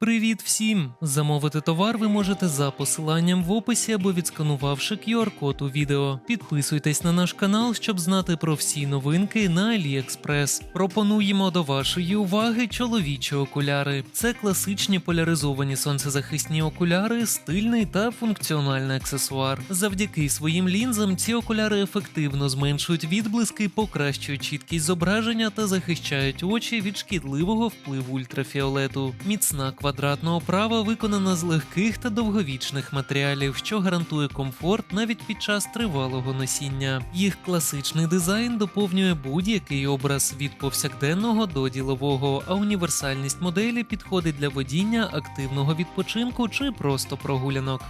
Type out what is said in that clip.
Привіт всім! Замовити товар ви можете за посиланням в описі або відсканувавши QR-код у відео. Підписуйтесь на наш канал, щоб знати про всі новинки на AliExpress. Пропонуємо до вашої уваги чоловічі окуляри. Це класичні поляризовані сонцезахисні окуляри, стильний та функціональний аксесуар. Завдяки своїм лінзам ці окуляри ефективно зменшують відблиски, покращують чіткість зображення та захищають очі від шкідливого впливу ультрафіолету. Міцна квадратна оправа виконана з легких та довговічних матеріалів, що гарантує комфорт навіть під час тривалого носіння. Їх класичний дизайн доповнює будь-який образ від повсякденного до ділового, а універсальність моделі підходить для водіння, активного відпочинку чи просто прогулянок.